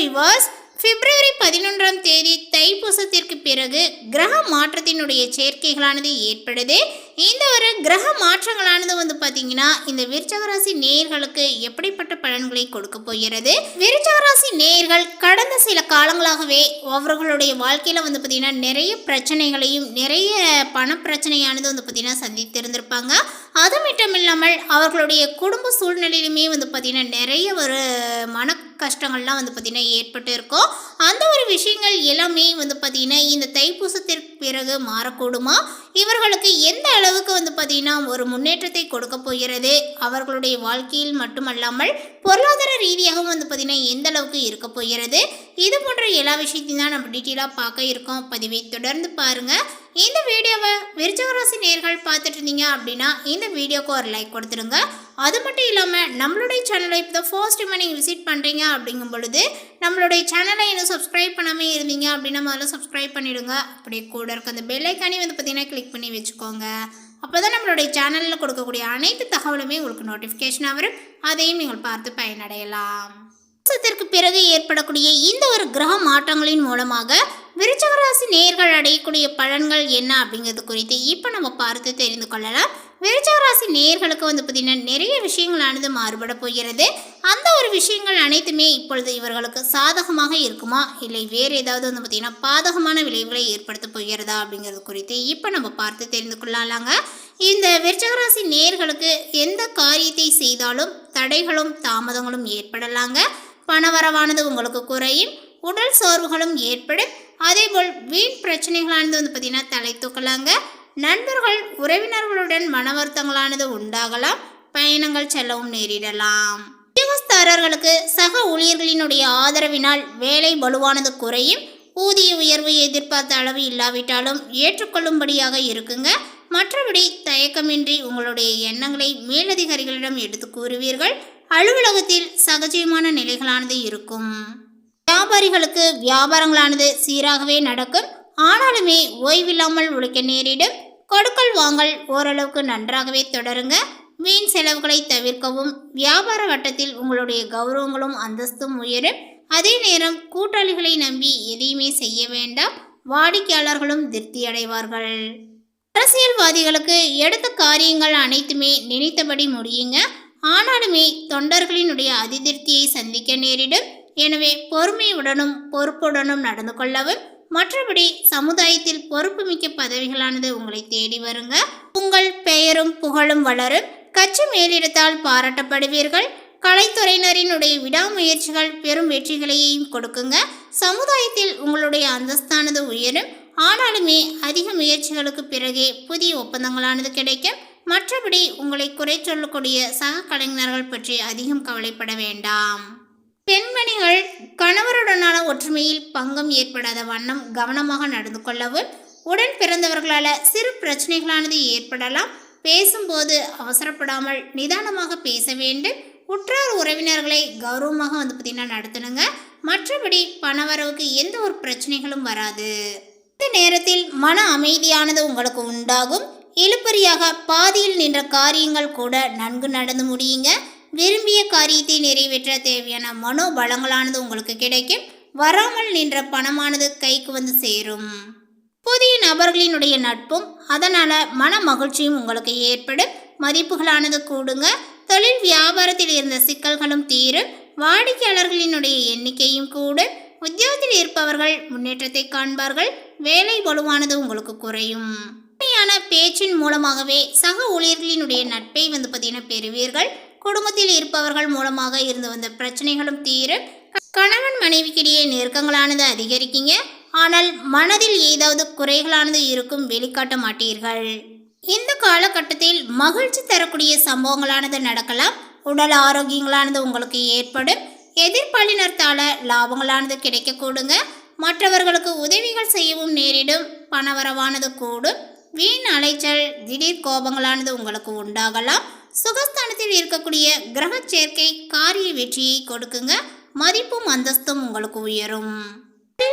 விவாஸ் பிப்ரவரி பதினொன்றாம் தேதி தைப்பூசத்திற்கு பிறகு கிரக மாற்றத்தினுடைய சேர்க்கைகளானது ஏற்படுது. இந்த ஒரு கிரக மாற்றங்களானது வந்து பார்த்தீங்கன்னா இந்த விருச்சகராசி நேயர்களுக்கு எப்படிப்பட்ட பலன்களை கொடுக்க போகிறது? விருச்சகராசி நேயர்கள் கடந்த சில காலங்களாகவே அவர்களுடைய வாழ்க்கையில் வந்து பார்த்தீங்கன்னா நிறைய பிரச்சனைகளையும் நிறைய பண பிரச்சனையானது வந்து பார்த்தீங்கன்னா சந்தித்திருந்திருப்பாங்க. அது மட்டும் இல்லாமல் அவர்களுடைய குடும்ப சூழ்நிலையிலுமே வந்து பார்த்திங்கன்னா நிறைய ஒரு மன கஷ்டங்கள்லாம் வந்து பார்த்திங்கன்னா ஏற்பட்டு இருக்கும். அந்த ஒரு விஷயங்கள் எல்லாமே வந்து பார்த்திங்கன்னா இந்த தைப்பூசத்திற்கு பிறகு மாறக்கூடுமா? இவர்களுக்கு எந்த அளவுக்கு வந்து பார்த்திங்கன்னா ஒரு முன்னேற்றத்தை கொடுக்க போகிறது? அவர்களுடைய வாழ்க்கையில் மட்டுமல்லாமல் பொருளாதார ரீதியாகவும் வந்து பார்த்திங்கன்னா எந்த அளவுக்கு இருக்க போகிறது? இது போன்ற எல்லா விஷயத்தையும் தான் நம்ம டீட்டெயிலாக பார்க்க இருக்கோம். பதிவை தொடர்ந்து பாருங்கள் இந்த வீடியோவை விருச்சகராசி நேர்கள் பார்த்துட்டு இருந்தீங்க அப்படின்னா இந்த வீடியோக்கு ஒரு லைக் கொடுத்துருங்க அது மட்டும் இல்லாமல் நம்மளுடைய சேனலை இப்போ தான் ஃபர்ஸ்ட் டைம் நீங்கள் விசிட் பண்ணுறீங்க அப்படிங்கும் பொழுது நம்மளுடைய சேனலை இன்னும் சப்ஸ்கிரைப் பண்ணாமல் இருந்தீங்க அப்படின்னா முதல்ல சப்ஸ்கிரைப் பண்ணிவிடுங்க அப்படியே கூட இருக்க அந்த பெல்லைக்கானே வந்து பார்த்தீங்கன்னா கிளிக் பண்ணி வச்சுக்கோங்க. அப்போ தான் நம்மளுடைய சேனலில் கொடுக்கக்கூடிய அனைத்து தகவலுமே உங்களுக்கு நோட்டிஃபிகேஷன் வரும். அதையும் நீங்கள் பார்த்து பயனடையலாம். மாதத்திற்கு பிறகு ஏற்படக்கூடிய இந்த ஒரு கிரக மாற்றங்களின் மூலமாக விருச்சகராசி நேர்கள் அடையக்கூடிய பலன்கள் என்ன அப்படிங்கிறது குறித்து இப்போ நம்ம பார்த்து தெரிந்து கொள்ளலாம். விருச்சகராசி நேர்களுக்கு வந்து பார்த்திங்கன்னா நிறைய விஷயங்களானது மாறுபட போகிறது. அந்த ஒரு விஷயங்கள் அனைத்துமே இப்பொழுது இவர்களுக்கு சாதகமாக இருக்குமா? இல்லை வேறு ஏதாவது வந்து பார்த்திங்கன்னா பாதகமான விளைவுகளை ஏற்படுத்த போகிறதா அப்படிங்கிறது குறித்து இப்போ நம்ம பார்த்து தெரிந்து கொள்ளலாங்க. இந்த விருச்சகராசி நேர்களுக்கு எந்த காரியத்தை செய்தாலும் தடைகளும் தாமதங்களும் ஏற்படலாங்க. பணவரவானது உங்களுக்கு குறையும் உடல் சோர்வுகளும் ஏற்படும். அதேபோல் வீண் பிரச்சனைகளானது வந்து பார்த்திங்கன்னா தலை தூக்கலாங்க. நண்பர்கள் உறவினர்களுடன் மன வருத்தங்களானது உண்டாகலாம். பயணங்கள் செல்லவும் நேரிடலாம். உத்தியோகஸ்தாரர்களுக்கு சக ஊழியர்களினுடைய ஆதரவினால் வேலை வலுவானது குறையும். ஊதிய உயர்வு எதிர்பார்த்த அளவு இல்லாவிட்டாலும் ஏற்றுக்கொள்ளும்படியாக இருக்குங்க. மற்றபடி தயக்கமின்றி உங்களுடைய எண்ணங்களை மேலதிகாரிகளிடம் எடுத்து கூறுவீர்கள். அலுவலகத்தில் சகஜமான நிலைகளானது இருக்கும். வியாபாரிகளுக்கு வியாபாரங்களானது சீராகவே நடக்கும். ஆனாலுமே ஓய்வில்லாமல் உழைக்க நேரிடும். கொடுக்கல் வாங்கல் ஓரளவுக்கு நன்றாகவே தொடருங்க. வீண் செலவுகளை தவிர்க்கவும் வியாபார வட்டத்தில் உங்களுடைய கௌரவங்களும் அந்தஸ்தும் உயரும். அதே நேரம் கூட்டாளிகளை நம்பி எதையுமே செய்ய வேண்டாம். வாடிக்கையாளர்களும் திருப்தி அடைவார்கள். அரசியல்வாதிகளுக்கு எடுத்த காரியங்கள் அனைத்துமே நினைத்தபடி முடியுங்க. ஆனாலுமே தொண்டர்களினுடைய அதிருப்தியை சந்திக்க நேரிடும். எனவே பொறுமையுடனும் பொறுப்புடனும் நடந்து கொள்ளவும் மற்றபடி சமுதாயத்தில் பொறுப்புமிக்க பதவிகளானது உங்களை தேடி வருங்க. உங்கள் பெயரும் புகழும் வளரும். கட்சி மேலிடத்தால் பாராட்டப்படுவீர்கள். கலைத்துறையினரினுடைய விடாமுயற்சிகள் பெரும் வெற்றிகளையும் கொடுக்குங்க. சமுதாயத்தில் உங்களுடைய அந்தஸ்தானது உயரும். ஆனாலுமே அதிக முயற்சிகளுக்கு பிறகே புதிய ஒப்பந்தங்களானது கிடைக்கும். மற்றபடி உங்களை குறை சொல்லக்கூடிய சக கலைஞர்கள் பற்றி அதிகம் கவலைப்பட வேண்டாம். பெண்மணிகள் கணவருடனான ஒற்றுமையில் பங்கம் ஏற்படாத வண்ணம் கவனமாக நடந்து கொள்ளவும் உடன் பிறந்தவர்களால் சிறு பிரச்சனைகளானது ஏற்படலாம். பேசும்போது அவசரப்படாமல் நிதானமாக பேச வேண்டும். உற்றார் உறவினர்களை கௌரவமாக வந்து பார்த்தீங்கன்னா நடத்தணுங்க. மற்றபடி பணவரவுக்கு எந்த ஒரு பிரச்சனைகளும் வராது. இந்த நேரத்தில் மன அமைதியானது உங்களுக்கு உண்டாகும். இழுப்பறியாக பாதியில் நின்ற காரியங்கள் கூட நன்கு நடந்து முடியுங்க. விரும்பிய காரியத்தை நிறைவேற்ற தேவையான மனோபலங்களானது உங்களுக்கு கிடைக்கும். வராமல் நின்ற பணமானது கைக்கு வந்து சேரும். புதிய நபர்களினுடைய நட்பும் அதனால் மன மகிழ்ச்சியும் உங்களுக்கு ஏற்படும். மதிப்புகளானது கூடுங்க. தொழில் வியாபாரத்தில் இருந்த சிக்கல்களும் தீரும். வாடிக்கையாளர்களினுடைய எண்ணிக்கையும் கூடும். உத்தியோகத்தில் இருப்பவர்கள் முன்னேற்றத்தை காண்பார்கள். வேலை வலுவானது உங்களுக்கு குறையும். உண்மையான பேச்சின் மூலமாகவே சக ஊழியர்களினுடைய நட்பை வந்து பார்த்தீங்கன்னா பெறுவீர்கள். குடும்பத்தில் இருப்பவர்கள் மூலமாக இருந்து வந்த பிரச்சனைகளும் தீரும் கணவன் மனைவிக்கிடையே நெருக்கங்களானது அதிகரிக்கீங்க. ஆனால் மனதில் ஏதாவது குறைகளானது இருக்கும் வெளிக்காட்ட மாட்டீர்கள். இந்த காலகட்டத்தில் மகிழ்ச்சி தரக்கூடிய சம்பவங்களானது நடக்கலாம். உடல் ஆரோக்கியங்களானது உங்களுக்கு ஏற்படும். எதிர்பாலினத்தால லாபங்களானது கிடைக்கக்கூடுங்க. மற்றவர்களுக்கு உதவிகள் செய்யவும் நேரிடும். பணவரவானது கூடும். வீண் அலைச்சல் திடீர் கோபங்களானது உங்களுக்கு உண்டாகலாம். சுகஸ்தானத்தில் இருக்கக்கூடிய கிரக சேர்க்கை காரிய வெற்றியை கொடுக்குங்க. மதிப்பும் அந்தஸ்தும் உங்களுக்கு உயரும்.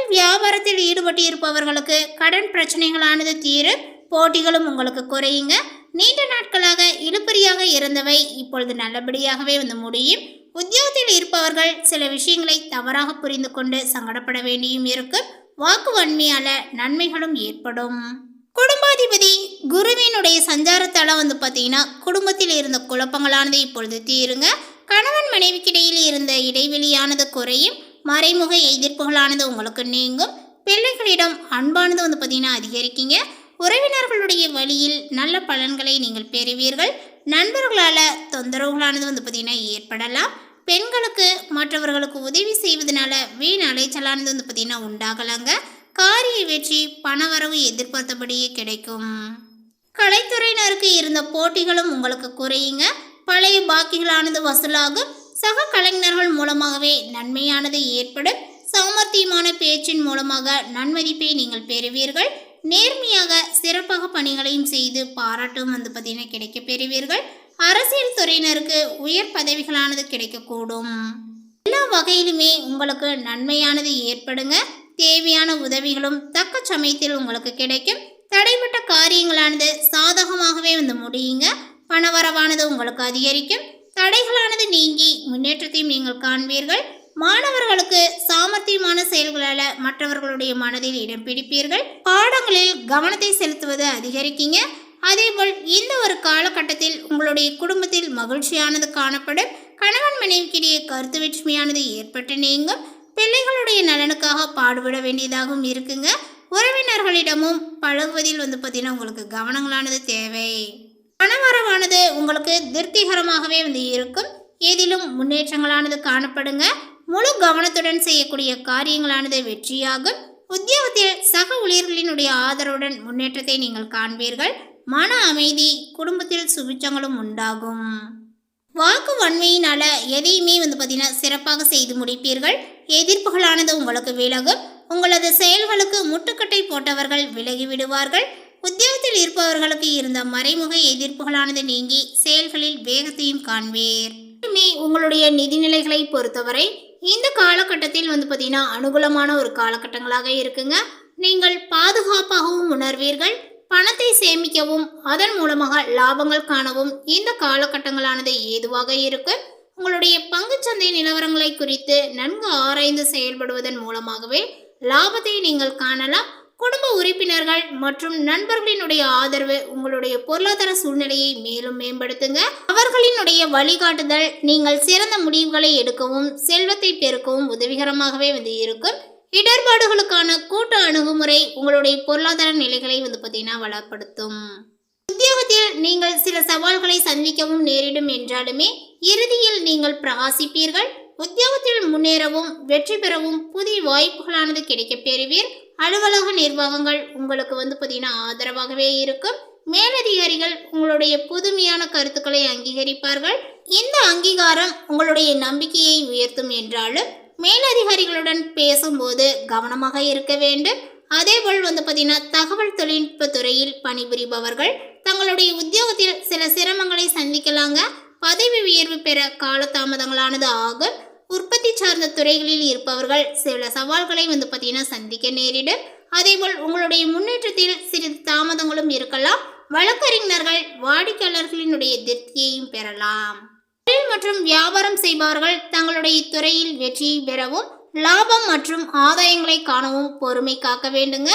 வியாபாரத்தில் ஈடுபட்டு இருப்பவர்களுக்கு கடன் பிரச்சனைகளானது தீர. போட்டிகளும் உங்களுக்கு குறையுங்க. நீண்ட நாட்களாக இழுபறியாக இருந்தவை இப்பொழுது நல்லபடியாகவே வந்து முடியும். உத்தியோகத்தில் இருப்பவர்கள் சில விஷயங்களை தவறாக புரிந்து கொண்டு சங்கடப்பட வேண்டியும் இருக்கும். வாக்கு வன்மையால நன்மைகளும் ஏற்படும். குடும்பாதிபதி குருவினுடைய சஞ்சாரத்தால் வந்து பார்த்தீங்கன்னா குடும்பத்தில் இருந்த குழப்பங்களானது இப்பொழுது தீருங்க. கணவன் மனைவிக்கிடையில் இருந்த இடைவெளியானது குறையும். மறைமுக எதிர்ப்புகளானது உங்களுக்கு நீங்கும். பிள்ளைகளிடம் அன்பானது வந்து பார்த்தீங்கன்னா அதிகரிக்கீங்க. உறவினர்களுடைய வழியில் நல்ல பலன்களை நீங்கள் பெறுவீர்கள். நண்பர்களால் தொந்தரவுகளானது வந்து பார்த்தீங்கன்னா ஏற்படலாம். பெண்களுக்கு மற்றவர்களுக்கு உதவி செய்வதனால வீண் அலைச்சலானது வந்து பார்த்தீங்கன்னா உண்டாகலாங்க. காரிய வெற்றி பணவரவு எதிர்பார்த்தபடியே கிடைக்கும். கலைத்துறையினருக்கு இருந்த போட்டிகளும் உங்களுக்கு குறையுங்க. பழைய பாக்கிகளானது வசூலாகும். சக கலைஞர்கள் மூலமாகவே நன்மையானது ஏற்படும். சாமர்த்தியமான பேச்சின் மூலமாக நன்மதிப்பை நீங்கள் பெறுவீர்கள். நேர்மையாக சிறப்பாக பணிகளையும் செய்து பாராட்டும் வந்து பார்த்தீங்கன்னா கிடைக்க பெறுவீர்கள். அரசியல் துறையினருக்கு உயர் பதவிகளானது கிடைக்கக்கூடும். எல்லா வகையிலுமே உங்களுக்கு நன்மையானது ஏற்படுங்க. தேவையான உதவிகளும் தக்க சமயத்தில் உங்களுக்கு கிடைக்கும். தடைப்பட்ட காரியங்களானது சாதகமாகவே வந்து முடியுங்க. பணவரவானது உங்களுக்கு அதிகரிக்கும். தடைகளானது நீங்கி முன்னேற்றத்தையும் நீங்கள் காண்பீர்கள். மாணவர்களுக்கு சாமர்த்தியமான செயல்களால மற்றவர்களுடைய மனதில் இடம் பிடிப்பீர்கள். பாடங்களில் கவனத்தை செலுத்துவது அதிகரிக்கீங்க. அதேபோல் இந்த ஒரு காலகட்டத்தில் உங்களுடைய குடும்பத்தில் மகிழ்ச்சியானது காணப்படும். கணவன் மனைவிக்கிடையே கருத்து வேற்றுமையானது ஏற்பட்டு நீங்கும். பிள்ளைகளுடைய நலனுக்காக பாடுபட வேண்டியதாகவும் இருக்குங்க. உறவினர்களிடமும் பழகுவதில் வந்து பார்த்தீங்கன்னா உங்களுக்கு கவனங்களானது தேவை. பணவரவானது உங்களுக்கு திருப்திகரமாகவே வந்து இருக்கும். ஏதிலும் முன்னேற்றங்களானது காணப்படுங்க. முழு கவனத்துடன் செய்யக்கூடிய காரியங்களானது வெற்றியாகும். உத்தியோகத்தில் சக ஊழியர்களினுடைய ஆதரவுடன் முன்னேற்றத்தை நீங்கள் காண்பீர்கள். மன அமைதி குடும்பத்தில் சுபிச்சங்களும் உண்டாகும். வாக்கு வன்மையினால எதையுமே வந்து பார்த்தீங்கன்னா சிறப்பாக செய்து முடிப்பீர்கள். எதிர்ப்புகளானது உங்களுக்கு விலகும் உங்களது செயல்களுக்கு முட்டுக்கட்டை போட்டவர்கள் விலகி விடுவார்கள். உத்தியோகத்தில் இருப்பவர்களுக்கு இருந்த மறைமுக எதிர்ப்புகளானது நீங்கி செயல்களில் வேகத்தையும் காண்பீர். மட்டுமே உங்களுடைய நிதிநிலைகளை பொறுத்தவரை இந்த காலகட்டத்தில் வந்து பார்த்தீங்கன்னா அனுகூலமான ஒரு காலகட்டங்களாக இருக்குங்க. நீங்கள் பாதுகாப்பாகவும் உணர்வீர்கள். பணத்தை சேமிக்கவும் அதன் மூலமாக லாபங்கள் காணவும் இந்த காலகட்டங்களானது ஏதுவாக இருக்கும் உங்களுடைய பங்குச்சந்தை நிலவரங்களை குறித்து நன்கு ஆராய்ந்து செயல்படுவதன் மூலமாகவே லாபத்தை நீங்கள் காணலாம். குடும்ப உறுப்பினர்கள் மற்றும் நண்பர்களினுடைய ஆதரவு உங்களுடைய பொருளாதார சூழ்நிலையை மேலும் மேம்படுத்துங்க. அவர்களினுடைய வழிகாட்டுதல் நீங்கள் சிறந்த முடிவுகளை எடுக்கவும் செல்வத்தை பெருக்கவும் உதவிகரமாகவே வந்து இருக்கும். இடர்பாடுகளுக்கான கூட்டு அணுகுமுறை உங்களுடைய பொருளாதார நிலைகளை வந்து பார்த்தீங்கன்னா வளப்படுத்தும். உத்தியோகத்தில் நீங்கள் சில சவால்களை சந்திக்கவும் நேரிடும் என்றாலுமே இறுதியில் நீங்கள் பிரகாசிப்பீர்கள். உத்தியோகத்தில் முன்னேறவும் வெற்றி பெறவும் புதிய வாய்ப்புகளானது கிடைக்கப் பெறுவீர். அலுவலக நிர்வாகங்கள் உங்களுக்கு வந்து பார்த்தீங்கன்னா ஆதரவாகவே இருக்கும். மேலதிகாரிகள் உங்களுடைய புதுமையான கருத்துக்களை அங்கீகரிப்பார்கள். இந்த அங்கீகாரம் உங்களுடைய நம்பிக்கையை உயர்த்தும் என்றாலும் மேலதிகாரிகளுடன் பேசும்போது கவனமாக இருக்க வேண்டும். அதேபோல் வந்து பார்த்தீங்கன்னா தகவல் தொழில்நுட்ப துறையில் பணிபுரிபவர்கள் தங்களுடைய உத்தியோகத்தில் சில சிரமங்களை சந்திக்கலாங்க. பதவி உயர்வு பெற காலதாமதங்களானது ஆக உற்பத்தி சார்ந்த துறைகளில் இருப்பவர்கள் சில சவால்களை வந்து பார்த்தீங்கன்னா சந்திக்க நேரிடும் அதேபோல் உங்களுடைய முன்னேற்றத்தில் சிறிது தாமதங்களும் இருக்கலாம். வழக்கறிஞர்கள் வாடிக்கையாளர்களினுடைய திருப்தியையும் பெறலாம். தொழில் மற்றும் வியாபாரம் செய்பவர்கள் தங்களுடைய துறையில் வெற்றியை பெறவும் லாபம் மற்றும் ஆதாயங்களை காணவும் பொறுமை காக்க வேண்டுங்க.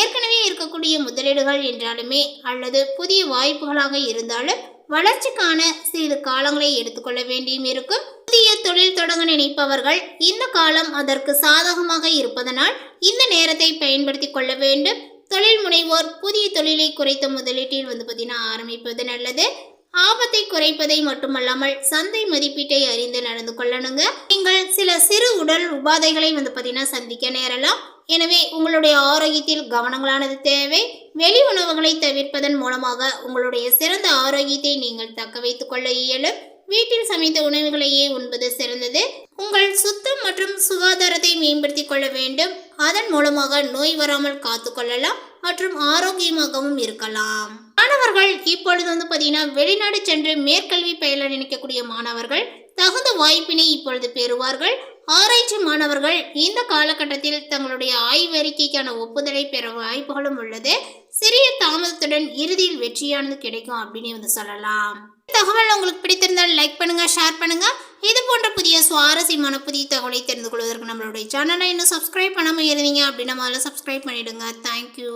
ஏற்கனவே இருக்கக்கூடிய முதலீடுகள் என்றாலுமே அல்லது புதிய வாய்ப்புகளாக இருந்தாலும் வளர்ச்சிக்கான சிறிது காலங்களை எடுத்துக்கொள்ள வேண்டியும் இருக்கும் புதிய தொழில் தொடங்க நினைப்பவர்கள் இந்த காலம் அதற்கு சாதகமாக இருப்பதனால் இந்த நேரத்தை பயன்படுத்தி கொள்ள வேண்டும். தொழில் முனைவோர் புதிய தொழிலை குறைத்த முதலீட்டில் வந்து பார்த்தீங்கன்னா ஆரம்பிப்பது நல்லது. ஆபத்தை குறைப்பதை மட்டுமல்லாமல் சந்தை மதிப்பீட்டை அறிந்து நடந்து கொள்ளணுங்க. நீங்கள் சில சிறு உடல் உபாதைகளை வந்து பார்த்தீங்கன்னா சந்திக்க நேரலாம். எனவே உங்களுடைய ஆரோக்கியத்தில் கவனங்களானது தேவை. வெளி உணவுகளை தவிர்ப்பதன் மூலமாக உங்களுடைய சிறந்த ஆரோக்கியத்தை நீங்கள் தக்க வைத்துக் கொள்ள இயலும். வீட்டில் சமைத்த உணவுகளையே உண்பது சிறந்தது. உங்கள் சுத்தம் மற்றும் சுகாதாரத்தை மேம்படுத்திக் கொள்ள வேண்டும். அதன் மூலமாக நோய் வராமல் காத்து கொள்ளலாம் மற்றும் ஆரோக்கியமாகவும் இருக்கலாம். மாணவர்கள் இப்பொழுது வந்து பார்த்தீங்கன்னா வெளிநாடு சென்று மேற்கல்வி பயில நினைக்கக்கூடிய மாணவர்கள் தகுந்த வாய்ப்பினை இப்பொழுது பெறுவார்கள். ஆராய்ச்சி மாணவர்கள் இந்த காலகட்டத்தில் தங்களுடைய ஆய்வறிக்கைக்கான ஒப்புதலை பெற வாய்ப்புகளும் உள்ளது. சிறிய தாமதத்துடன் இறுதியில் வெற்றியானது கிடைக்கும் அப்படின்னு வந்து சொல்லலாம். தகவல் உங்களுக்கு பிடித்திருந்தால் லைக் பண்ணுங்க ஷேர் பண்ணுங்க. இது போன்ற புதிய சுவாரஸ்யமான புதிய தகவலை தெரிந்து கொள்வதற்கு நம்மளுடைய சேனலை இன்னும் சப்ஸ்கிரைப் பண்ணாமல் இருந்தீங்க அப்படின்னா முதல்ல சப்ஸ்கிரைப் பண்ணிடுங்க. தேங்க்யூ